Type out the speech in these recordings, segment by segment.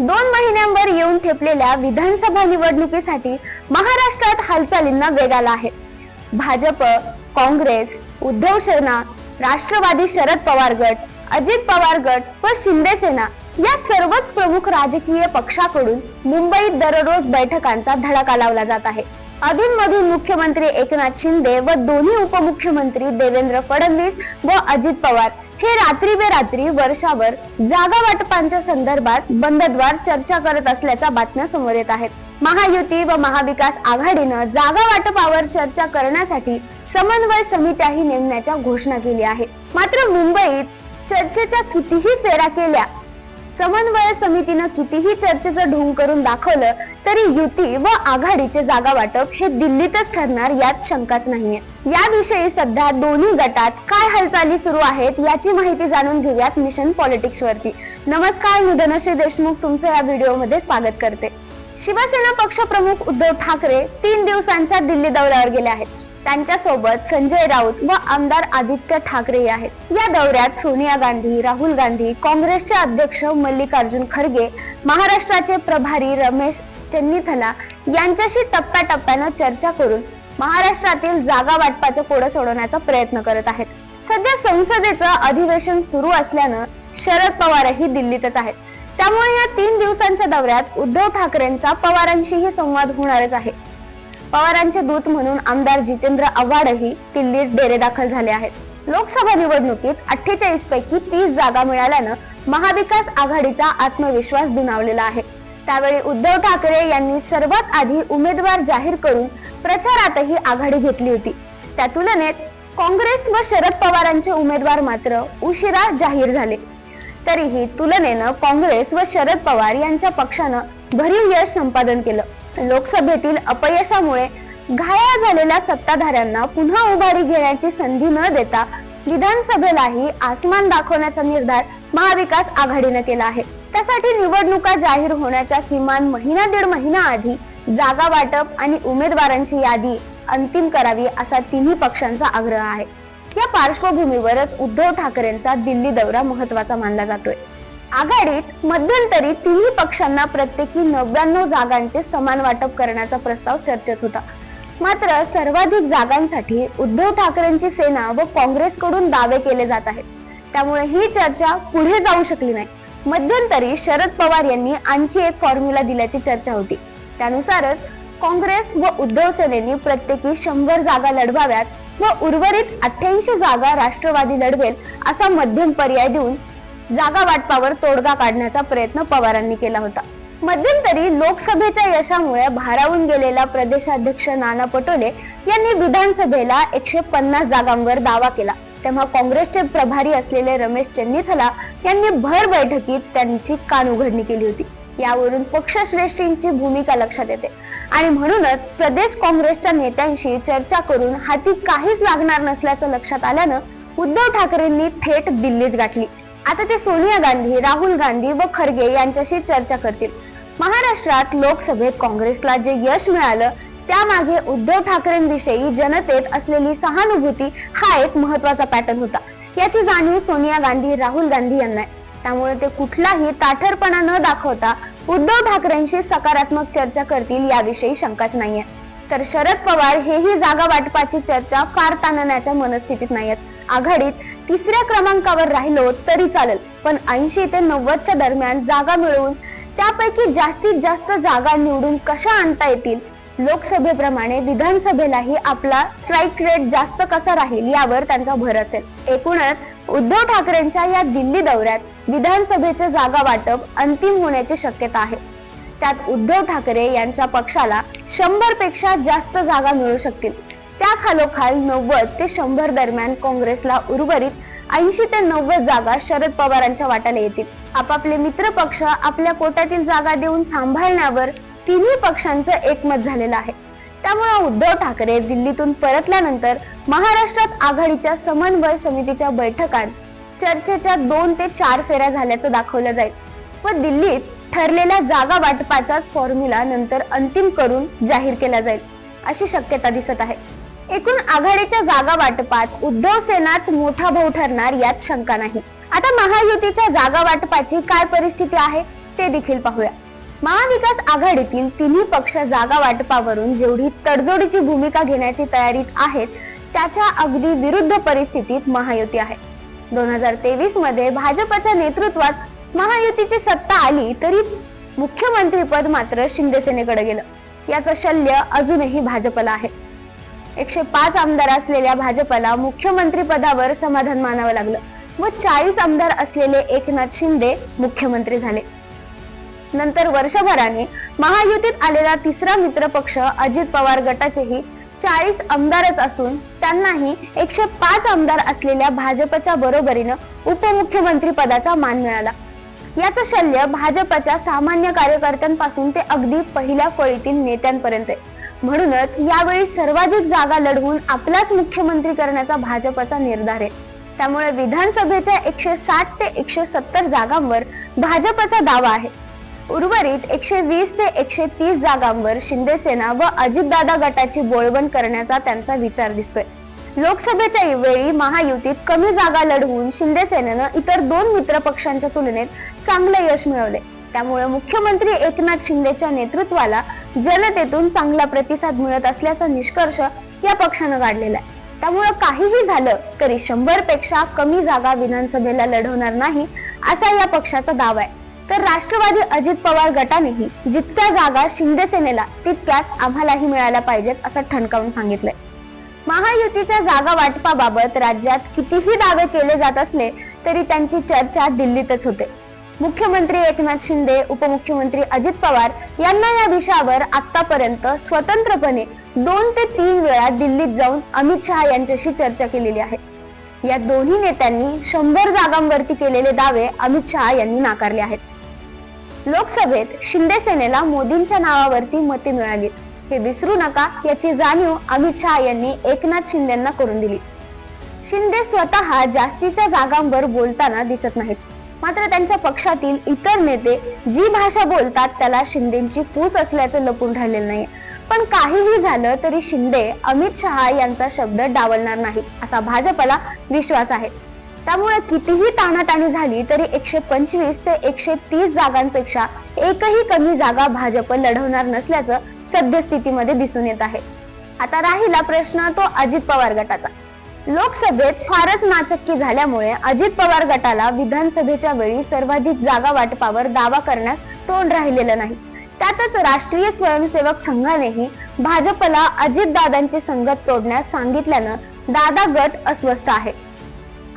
दोन महिन्यांवर येऊन ठेपलेल्या विधानसभा निवडणुकीसाठी महाराष्ट्रात हालचालींना वेग आला आहे. भाजप काँग्रेस उद्धव सेना राष्ट्रवादी शरद पवार गट अजित पवार गट व शिंदे सेना या सर्वच प्रमुख राजकीय पक्षाकडून मुंबईत दररोज बैठकांचा धडाका लावला जात आहे. अधूनमधून मुख्यमंत्री एकनाथ शिंदे व दोन्ही उपमुख्यमंत्री देवेंद्र फडणवीस व अजित पवार हे रात्री बेरात्री वर्षावर जागा वाटपांच्या संदर्भात बंदद्वार चर्चा करत असल्याच्या बातम्या समोर येत आहेत. महायुती व महाविकास आघाडीनं जागा वाटपावर चर्चा करण्यासाठी समन्वय समित्याही नेमण्याच्या घोषणा केली आहे मात्र मुंबईत चर्चेच्या कितीही फेऱ्या केल्या समन्वय समितीनं कितीही चर्चेचं ढोंग करून दाखवलं तरी युती व आघाडीचे जागा वाटप हे दिल्लीतच ठरणार यात शंकाच नाहीये. याविषयी सध्या दोन्ही गटात काय हालचाली सुरू आहेत याची माहिती जाणून घेऊयात मिशन पॉलिटिक्स वरती. नमस्कार मी धनश्री देशमुख तुमचं या व्हिडिओमध्ये स्वागत करते. शिवसेना पक्षप्रमुख उद्धव ठाकरे तीन दिवसांच्या दिल्ली दौऱ्यावर गेले आहेत. त्यांच्यासोबत संजय राऊत व आमदार आदित्य ठाकरे आहेत. या दौऱ्यात सोनिया गांधी राहुल गांधी काँग्रेसचे अध्यक्ष मल्लिकार्जुन खरगे महाराष्ट्राचे प्रभारी रमेश चन्नीथला यांच्याशी टप्प्याटप्प्यानं चर्चा करून महाराष्ट्रातील जागा वाटपाचं कोडं सोडवण्याचा प्रयत्न करत आहेत. सध्या संसदेचं अधिवेशन सुरू असल्यानं शरद पवारही दिल्लीतच आहेत. त्यामुळे या तीन दिवसांच्या दौऱ्यात उद्धव ठाकरेंचा पवारांशीही संवाद होणारच आहे. पवारांचे दूत म्हणून आमदार जितेंद्र आव्हाडही दिल्लीत डेरे दाखल झाले आहेत. लोकसभा निवडणुकीत अठ्ठेचाळीस पैकी तीस जागा मिळाल्यानं महाविकास आघाडीचा आत्मविश्वास दुणावलेला आहे. त्यावेळी उद्धव ठाकरे यांनी सर्वात आधी उमेदवार जाहीर करून प्रचारातही आघाडी घेतली होती. त्या तुलनेत काँग्रेस व शरद पवारांचे उमेदवार मात्र उशिरा जाहीर झाले. तरीही तुलनेनं काँग्रेस व शरद पवार यांच्या पक्षानं भरीव यश संपादन केलं. लोकसभेतील अपयशामुळे घायाळ झालेल्या सत्ताधाऱ्यांना पुन्हा उभारी घेण्याची संधी न देता विधानसभेलाही आसमान दाखवण्याचा निर्धार महाविकास आघाडीने केला आहे. त्यासाठी निवडणुका जाहीर होण्याच्या किमान महिना दीड महिना आधी जागा वाटप आणि उमेदवारांची यादी अंतिम करावी असा तिन्ही पक्षांचा आग्रह आहे. या पार्श्वभूमीवरच उद्धव ठाकरेंचा दिल्ली दौरा महत्त्वाचा मानला जातोय. आघाडीत मध्यंतरी तिन्ही पक्षांना प्रत्येकी नव्याण्णव जागांचे समान वाटप करण्याचा प्रस्ताव चर्चेत होता. मात्र सर्वाधिक जागांसाठी उद्धव ठाकरेंची सेना व काँग्रेसकडून दावे केले जात आहेत. त्यामुळे ही चर्चा पुढे जाऊ शकली नाही. मध्यंतरी शरद पवार यांनी आणखी एक फॉर्म्युला दिल्याची चर्चा होती. त्यानुसारच काँग्रेस व उद्धव सेनेनी प्रत्येकी शंभर जागा लढवाव्यात व उर्वरित अठ्ठ्याऐंशी जागा राष्ट्रवादी लढवेल असा मध्यम पर्याय देऊन जागा वाटपावर तोडगा काढण्याचा प्रयत्न पवारांनी केला होता. मध्यंतरी लोकसभेच्या यशामुळे भारावून गेलेला प्रदेशाध्यक्ष नाना पटोले यांनी विधानसभेला एकशे पन्नास जागांवर दावा केला. तेव्हा काँग्रेसचे प्रभारी असलेले रमेश चन्नीथला यांनी भर बैठकीत त्यांची कान उघडणी केली होती. यावरून पक्षश्रेष्ठींची भूमिका लक्षात येते. आणि म्हणूनच प्रदेश काँग्रेसच्या नेत्यांशी चर्चा करून हाती काहीच लागणार नसल्याचं लक्षात आल्यानं उद्धव ठाकरेंनी थेट दिल्लीच गाठली. आता ते सोनिया गांधी राहुल गांधी व खरगे यांच्याशी चर्चा करतील. महाराष्ट्रात लोकसभेत काँग्रेसला जे यश मिळालं त्यामागे उद्धव ठाकरेंविषयी जनतेत असलेली सहानुभूती हा एक महत्त्वाचा पॅटर्न होता. याची जाणीव सोनिया गांधी राहुल गांधी यांना आहे. त्यामुळे ते कुठलाही ताठरपणा न दाखवता उद्धव ठाकरेंशी सकारात्मक चर्चा करतील याविषयी शंकाच नाहीये. तर शरद पवार हेही जागा वाटपाची चर्चा फार ताणण्याच्या मनस्थितीत नाहीत आघाडीत तिसऱ्या क्रमांकावर राहिलो तरी चालेल. पण ऐंशी ते नव्वदच्या दरम्यान जागा मिळवून त्यापैकी जास्तीत जास्त जागा निवडून कशा आणता येतील? लोकसभेप्रमाणे विधानसभेलाही आपला स्ट्राईक रेट जास्त कसा राहील यावर त्यांचा भर असेल. एकूणच उद्धव ठाकरेंच्या या दिल्ली दौऱ्यात विधानसभेचे जागा वाटप अंतिम होण्याची शक्यता आहे. त्यात उद्धव ठाकरे यांच्या पक्षाला शंभरपेक्षा जास्त जागा मिळू शकतील. त्या खालोखाल नव्वद ते शंभर दरम्यान काँग्रेसला उर्वरित ऐंशी ते नव्वद जागा शरद पवारांच्या वाट्याला येतील. आपापले मित्र पक्ष आपल्या कोट्यातील जागा देऊन सांभाळण्यावर तिन्ही पक्षांचं एकमत झालेलं आहे. त्यामुळे उद्धव ठाकरे दिल्लीतून परतल्यानंतर महाराष्ट्रात आघाडीच्या समन्वय समितीच्या बैठकात चर्चेच्या दोन ते चार फेऱ्या झाल्याचं दाखवलं जाईल व दिल्लीत ठरलेल्या जागा वाटपाचाच फॉर्म्युला नंतर अंतिम करून जाहीर केला जाईल अशी शक्यता दिसत आहे. एकूण आघाडीच्या जागा वाटपात उद्धव सेनाच मोठा भाऊ ठरणार यात शंका नाही. आता महायुतीच्या जागा वाटपाची काय परिस्थिती आहे ते देखील पाहूया. महाविकास आघाडीतील तिन्ही पक्ष जागा वाटपावरून जेवढी तडजोडीची भूमिका घेण्याची तयारीत आहेत त्याच्या अगदी विरुद्ध परिस्थितीत महायुती आहे. दोन हजार तेवीसमध्ये भाजपच्या नेतृत्वात महायुतीची सत्ता आली तरी मुख्यमंत्रीपद मात्र शिंदेसेनेकडे गेलं. याचं शल्य अजूनही भाजपला आहे. एकशे पाच आमदार असलेल्या भाजपला मुख्यमंत्री पदावर समाधान मानावं लागलं. व चाळीस आमदार असलेले एकनाथ शिंदे मुख्यमंत्री झाले. नंतर वर्षभराने महायुतीत आलेला तिसरा मित्र पक्ष अजित पवार गटाचेही चाळीस आमदारच असून त्यांनाही एकशे पाच आमदार असलेल्या भाजपच्या बरोबरीनं उपमुख्यमंत्री पदाचा मान मिळाला. याचं शल्य भाजपच्या सामान्य कार्यकर्त्यांपासून ते अगदी पहिल्या फळीतील नेत्यांपर्यंत आहे. म्हणूनच यावेळी सर्वाधिक जागा लढवून आपलाच मुख्यमंत्री करण्याचा भाजपचा निर्धार आहे. त्यामुळे विधानसभेच्या एकशे साठ ते एकशे सत्तर जागांवर भाजपचा दावा आहे. उर्वरित एकशे वीस ते एकशे तीस जागांवर शिंदेसेना व अजितदादा गटाची बोळवण करण्याचा त्यांचा विचार दिसतोय. लोकसभेच्या वेळी महायुतीत कमी जागा लढवून शिंदेसेनेनं इतर दोन मित्र पक्षांच्या तुलनेत चांगले यश मिळवले त्यामुळे मुख्यमंत्री एकनाथ शिंदेच्या नेतृत्वाला जनतेतून चांगला प्रतिसाद मिळत असल्याचा निष्कर्ष या पक्षानं काढलेला आहे. त्यामुळं काहीही झालं तरी शंभरपेक्षा कमी जागा विधानसभेला लढवणार नाही असा या पक्षाचा दावा आहे. तर राष्ट्रवादी अजित पवार गटानेही जितक्या जागा शिंदे सेनेला तितक्याच आम्हालाही मिळायला पाहिजेत असं ठणकावून सांगितलंय. महायुतीच्या जागा वाटपाबाबत राज्यात कितीही दावे केले जात असले तरी त्यांची चर्चा दिल्लीतच होते. मुख्यमंत्री एकनाथ शिंदे उपमुख्यमंत्री अजित पवार यांना या विषयावर आतापर्यंत स्वतंत्रपणे दोन ते तीन वेळा दिल्लीत जाऊन अमित शहा यांच्याशी चर्चा केलेली आहे. या दोन्ही नेत्यांनी शंभर जागांवरती केलेले दावे अमित शहा यांनी नाकारले आहेत. लोकसभेत शिंदे सेनेला मोदींच्या नावावरती मते मिळाली. हे विसरू नका याची जाणीव अमित शहा यांनी एकनाथ शिंदेना करून दिली. शिंदे स्वतः जास्तीच्या जागांवर बोलताना दिसत नाहीत. मात्र त्यांच्या पक्षातील इतर नेते जी भाषा बोलतात त्याला शिंदेची फूस असल्याचं लपून राहिलेलं नाही. पण काहीही झालं तरी शिंदे अमित शहा यांचा शब्द डावलणार नाही असा भाजपला विश्वास आहे. त्यामुळे कितीही ताणाताणी झाली तरी एकशे पंचवीस ते एकशे तीस जागांपेक्षा एकही कमी जागा भाजप लढवणार नसल्याचं सद्यस्थितीमध्ये दिसून येत आहे. आता राहिला प्रश्न तो अजित पवार गटाचा. लोकसभेत फारच नाचक्की झाल्यामुळे अजित पवार गटाला विधानसभेच्या वेळी सर्वाधिक जागा वाटपावर दावा करण्यास तोंड राहिलेलं नाही. त्यातच राष्ट्रीय स्वयंसेवक संघानेही भाजपला अजित दादांची संगत तोडण्यास सांगितल्यानं दादा गट अस्वस्थ आहे.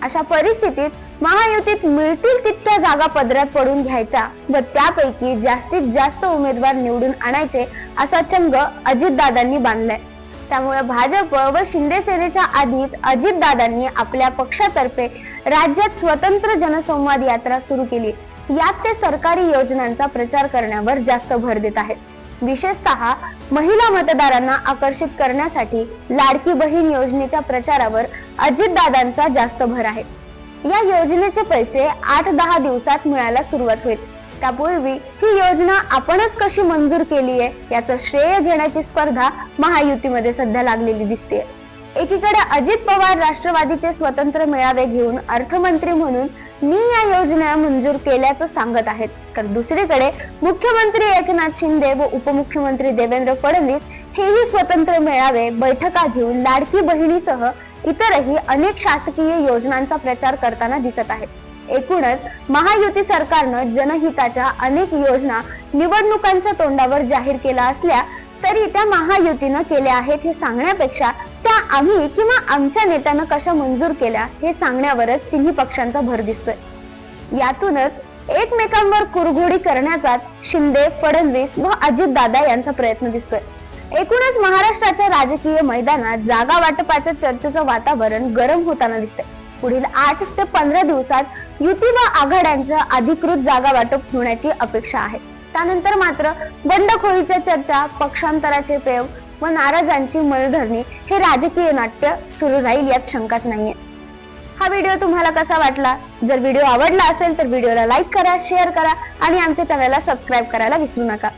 अशा परिस्थितीत महायुतीत मिळतील तितक्या जागा पदरात पडून घ्यायचा व त्यापैकी जास्तीत जास्त उमेदवार निवडून आणायचे असा चंग अजितदादांनी बांधलाय. त्यामुळे भाजप व शिंदे सेनेच्या आधीच अजितदादांनी आपल्या पक्षातर्फे राज्यात स्वतंत्र जनसंवाद यात्रा सुरू केली. यात ते सरकारी योजनांचा प्रचार करण्यावर जास्त भर देत आहेत. विशेषतः महिला मतदारांना आकर्षित करण्यासाठी लाडकी बहीण योजनेच्या प्रचारावर अजितदादांचा जास्त भर आहे. या योजनेचे पैसे आठ दहा दिवसात मिळायला सुरुवात होईल. त्यापूर्वी ही योजना आपणच कशी मंजूर केली आहे याचं श्रेय घेण्याची स्पर्धा महायुतीमध्ये सध्या लागलेली दिसते. एकीकडे अजित पवार राष्ट्रवादीचे स्वतंत्र मेळावे घेऊन अर्थमंत्री म्हणून मी या योजना मंजूर केल्याचं सांगत आहेत. तर दुसरीकडे मुख्यमंत्री एकनाथ शिंदे व उपमुख्यमंत्री देवेंद्र फडणवीस हेही स्वतंत्र मेळावे बैठका घेऊन लाडकी बहिणीसह इतरही अनेक शासकीय योजनांचा प्रचार करताना दिसत आहेत. एकूणच महायुती सरकारनं जनहिताच्या अनेक योजना निवडणुकांच्या तोंडावर जाहीर केल्या असल्या तरी त्या महायुतीनं केल्या आहेत हे सांगण्यापेक्षा त्या आम्ही किंवा आमच्या नेत्यानं कशा मंजूर केल्या हे सांगण्यावरच तिन्ही पक्षांचा भर दिसतोय. यातूनच एकमेकांवर कुरघोडी करण्याचा शिंदे फडणवीस व अजितदादा यांचा प्रयत्न दिसतोय. एकूणच महाराष्ट्राच्या राजकीय मैदानात जागा वाटपाच्या चर्चेचं वातावरण गरम होताना दिसतंय. पुढील आठ ते पंधरा दिवसात युती व आघाड्यांचं अधिकृत जागा वाटप होण्याची अपेक्षा आहे. त्यानंतर मात्र बंडखोरीच्या चर्चा पक्षांतराचे पेव व नाराजांची मनधरणी हे राजकीय नाट्य सुरू राहील यात शंकाच नाहीये. हा व्हिडिओ तुम्हाला कसा वाटला? जर व्हिडिओ आवडला असेल तर व्हिडिओला लाईक करा शेअर करा आणि आमच्या चॅनलला सबस्क्राईब करायला विसरू नका.